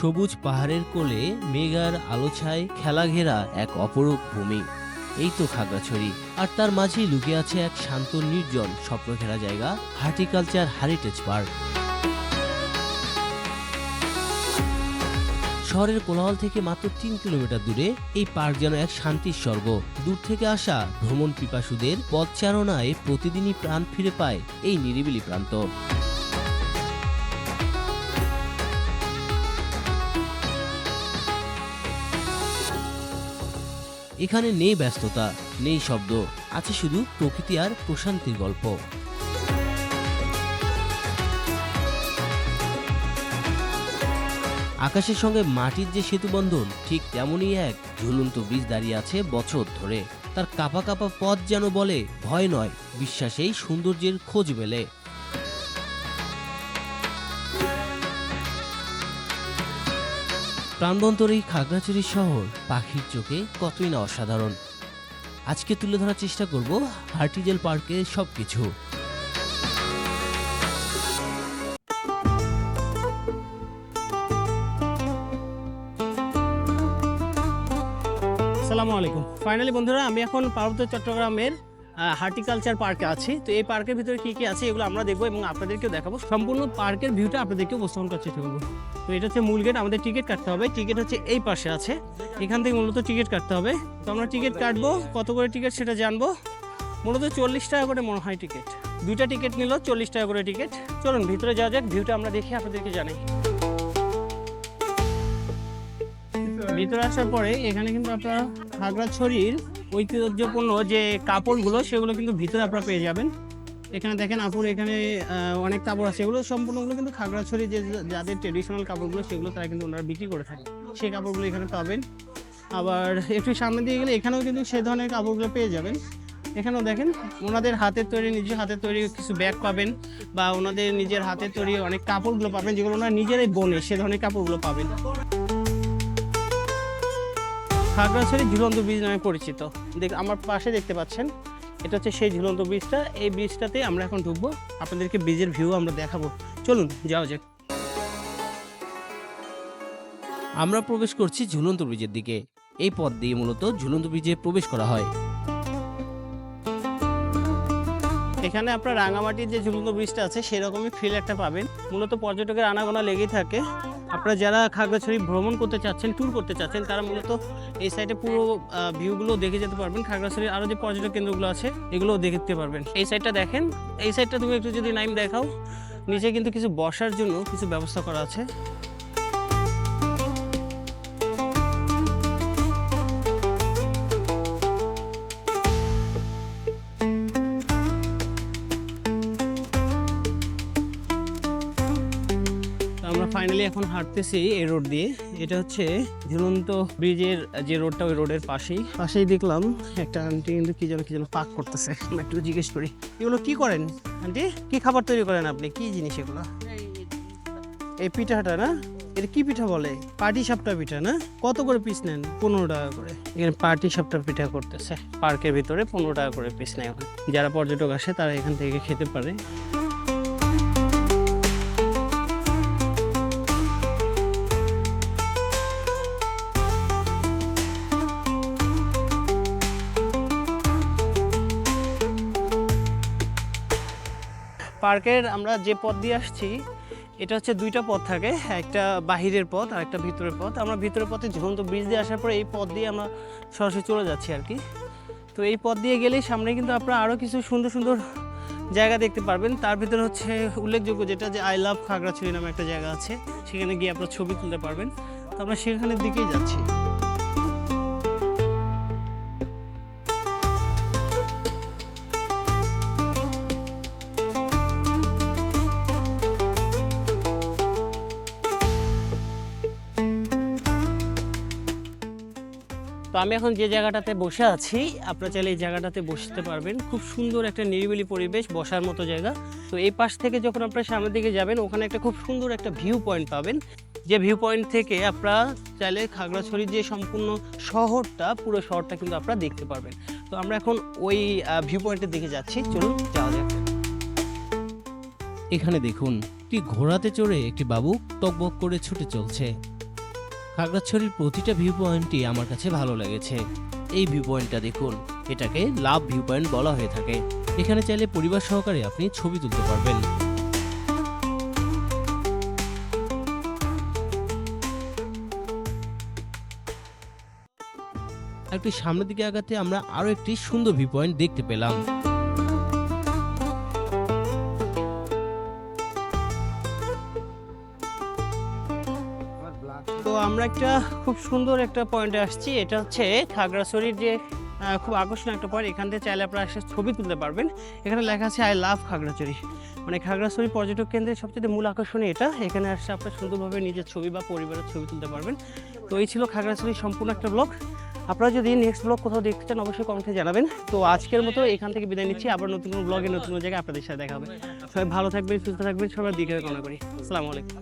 সবুজ পাহাড়ের কোলে মেঘার আলোছায় খেলা ঘেরা এক অপরূপ ভূমি। এই তো খাগড়াছড়ি। আর তার মাঝেই লুকিয়ে আছে এক শান্ত নির্জন স্বপ্ন ঘেরা জায়গা, হার্টিকালচার হেরিটেজ পার্ক। শহরের কোলাহল থেকে মাত্র তিন কিলোমিটার দূরে এই পার্ক যেন এক শান্তির স্বর্গ। দূর থেকে আসা ভ্রমণ পিপাসুদের পথচারণায় প্রতিদিনই প্রাণ ফিরে পায় এই নিরিবিলি প্রান্ত। এখানে নেই ব্যস্ততা, নেই শব্দ, আছে শুধু প্রকৃতি আর প্রশান্তির গল্প। আকাশের সঙ্গে মাটির যে সেতু বন্ধন, ঠিক তেমনই এক। ঝুলন্ত ব্রিজ দাঁড়িয়ে আছে বছর ধরে। তার কাপা কাপা পথ যেন বলে, ভয় নয় বিশ্বাসেই সৌন্দর্যের খোঁজ মেলে। প্রাণবন্তর এই খাগড়াছড়ি শহর পাখির চোখে কতই না অসাধারণ। আজকে তুলে ধরার চেষ্টা করব হার্টিজেল পার্কের সবকিছু। আসসালামু আলাইকুম। ফাইনালি বন্ধুরা, আমি এখন পার্বত্য চট্টগ্রামের হার্টিকালচার পার্কে আছি। তো এই পার্কের ভিতরে কি কি আছে এগুলো আমরা দেখব এবং আপনাদেরকেও দেখাবো। সম্পূর্ণ পার্কের ভিউটা আপনাদেরকে উপস্থাপন করার চেষ্টা করব। তো এটা হচ্ছে মূল গেট, আমাদের টিকিট কাটতে হবে। টিকিট হচ্ছে এই পাশে আছে। এখান থেকে মূলত টিকিট কাটতে হবে। তো আমরা টিকিট কাটবো, কত করে টিকিট সেটা জানব। মূলত চল্লিশ টাকা করে মনে হয় টিকিট। দুইটা টিকিট নিল, চল্লিশ টাকা করে টিকিট। চলুন, ভিতরে যাওয়া যাক, ভিউটা আমরা দেখি আপনাদেরকে জানাই। ভিতরে আসার পরে এখানে কিন্তু আপনারা খাগড়াছড়ির ঐতিহ্যপূর্ণ যে কাপড়গুলো, সেগুলো কিন্তু ভিতরে আপনারা পেয়ে যাবেন। এখানে দেখেন আপুর এখানে অনেক কাপড় আছে। এগুলো সম্পূর্ণগুলো কিন্তু খাগড়াছড়ি যে যাদের ট্রেডিশনাল কাপড়গুলো, সেগুলো তারা কিন্তু ওনারা বিক্রি করে থাকে। সেই কাপড়গুলো এখানে পাবেন। আবার একটু সামনে দিয়ে গেলে এখানেও কিন্তু সে ধরনের কাপড়গুলো পেয়ে যাবেন। এখানেও দেখেন, ওনাদের হাতের তৈরি নিজের হাতের তৈরি কিছু ব্যাগ পাবেন বা ওনাদের নিজের হাতের তৈরি অনেক কাপড়গুলো পাবেন, যেগুলো ওনারা নিজেরাই বোনে সে ধরনের কাপড়গুলো পাবেন। খাগড়াছড়ি ঝুলন্ত ব্রিজ নামে পরিচিত। দেখ, আমার পাশে দেখতে পাচ্ছেন, এটা হচ্ছে সেই ঝুলন্ত ব্রিজটা। এই ব্রিজটাতে আমরা এখন ঢুকবো। আপনাদেরকে ব্রিজের ভিউ আমরা দেখাবো। চলুন, যাওয়া যাক। আমরা প্রবেশ করছি ঝুলন্ত ব্রিজের দিকে। এই পথ দিয়ে মূলত ঝুলন্ত ব্রিজে প্রবেশ করা হয়। এখানে আপনার রাঙামাটির যে ঝুলন্ত ব্রিজটা আছে, সেরকমই ফিল একটা পাবেন। মূলত পর্যটকের আনাগোনা লেগেই থাকে। আপনারা যারা খাগড়াছড়ি ভ্রমণ করতে চাচ্ছেন ট্যুর করতে চাচ্ছেন, তারা মূলত এই সাইডে পুরো ভিউগুলো দেখে যেতে পারবেন। খাগড়াছড়ির আরও যে পর্যটক কেন্দ্রগুলো আছে, এগুলোও দেখতে পারবেন। এই সাইডটা দেখেন। এই সাইডটা তুমি একটু যদি নাইম দেখাও, নিচে কিন্তু কিছু বসার জন্য কিছু ব্যবস্থা করা আছে। আমরা ফাইনালি এখন হাঁটতেছি এই রোড দিয়ে। এটা হচ্ছে ঝুলন্ত ব্রিজের যে রোডটা ওই রোডের পাশেই। পাশেই দেখলাম একটা আন্টি কিন্তু কি যেন কি যেন পাক করতেছে। একটু জিজ্ঞেস করি, এগুলো কি করেন? আন্টি কি খাবার তৈরি করেন আপনি? কি জিনিস এগুলো? এই পিঠাটা না? এটা কি পিঠা বলে? পাটি সাপটা পিঠা না? কত করে পিস নেন? পনেরো টাকা করে। এখানে পাটি সাপটা পিঠা করতেছে। পার্কের ভিতরে পনেরো টাকা করে পিস নেয় যারা পর্যটক আসে, তারা এখান থেকে খেতে পারে। পার্কের আমরা যে পথ দিয়ে আসছি, এটা হচ্ছে দুইটা পথ থাকে, একটা বাহিরের পথ আর একটা ভিতরের পথ। আমরা ভিতরের পথে ঝুলন্ত ব্রিজ দিয়ে আসার পরে এই পথ দিয়ে আমরা সরাসরি চলে যাচ্ছি আর কি। তো এই পথ দিয়ে গেলেই সামনে কিন্তু আপনারা আরও কিছু সুন্দর সুন্দর জায়গা দেখতে পারবেন। তার ভিতরে হচ্ছে উল্লেখযোগ্য যেটা যে আই লাভ খাগড়াছড়ি নামে একটা জায়গা আছে, সেখানে গিয়ে আপনারা ছবি তুলতে পারবেন। তো আমরা সেখানের দিকেই যাচ্ছি। তো আমি এখন যে জায়গাটাতে বসে আছি, আপনারা চাইলে এই জায়গাটাতে বসতে পারবেন। খুব সুন্দর একটা নিরিবিলি পরিবেশ, বসার মতো জায়গা। তো এই পাশ থেকে যখন আপনারা সামনের দিকে যাবেন, ওখানে একটা খুব সুন্দর একটা ভিউ পয়েন্ট পাবেন। যে ভিউ পয়েন্ট থেকে আপনারা চাইলে খাগড়াছড়ির যে সম্পূর্ণ শহরটা, পুরো শহরটা কিন্তু আপনারা দেখতে পারবেন। তো আমরা এখন ওই ভিউ পয়েন্টের দিকে যাচ্ছি। চলুন, যাওয়া যাক। এখানে দেখুন একটি ঘোড়াতে চড়ে একটি বাবু টকবক করে ছুটে চলছে। খাগড়াছড়ির প্রতিটা ভিউ পয়েন্টই আমার কাছে ভালো লেগেছে। এই ভিউ পয়েন্টটা দেখুন, এটাকে লাভ ভিউ পয়েন্ট বলা হয়ে থাকে। এখানে চাইলে পরিবার সহকারে আপনি ছবি তুলতে পারবেন। একটু সামনের দিকে আগাতে আমরা আরও একটি সুন্দর ভিউ পয়েন্ট দেখতে পেলাম। আমরা একটা খুব সুন্দর একটা পয়েন্টে আসছি। এটা হচ্ছে খাগড়াছড়ির যে খুব আকর্ষণীয় একটা পয়েন্ট এখান থেকে চাইলে আপনারা এসে ছবি তুলতে পারবেন। এখানে লেখা আছে আই লাভ খাগড়াছড়ি। মানে খাগড়াছড়ি পর্যটক কেন্দ্রের সবচেয়ে মূল আকর্ষণই এটা। এখানে আসলে আপনার সুন্দরভাবে নিজের ছবি বা পরিবারের ছবি তুলতে পারবেন। তো এই ছিল খাগড়াছড়ির সম্পূর্ণ একটা ব্লগ আপনারা যদি নেক্সট ব্লগ কোথাও দেখতে চান, অবশ্যই কমেন্টে জানাবেন। তো আজকের মতো এখান থেকে বিদায় নিচ্ছি। আবার নতুন কোনো ব্লগে নতুন জায়গায় আপনাদের সাথে দেখা হবে। সবাই ভালো থাকবেন, সুস্থ থাকবেন। সবার দিকে কামনা করি। আসসালামু আলাইকুম।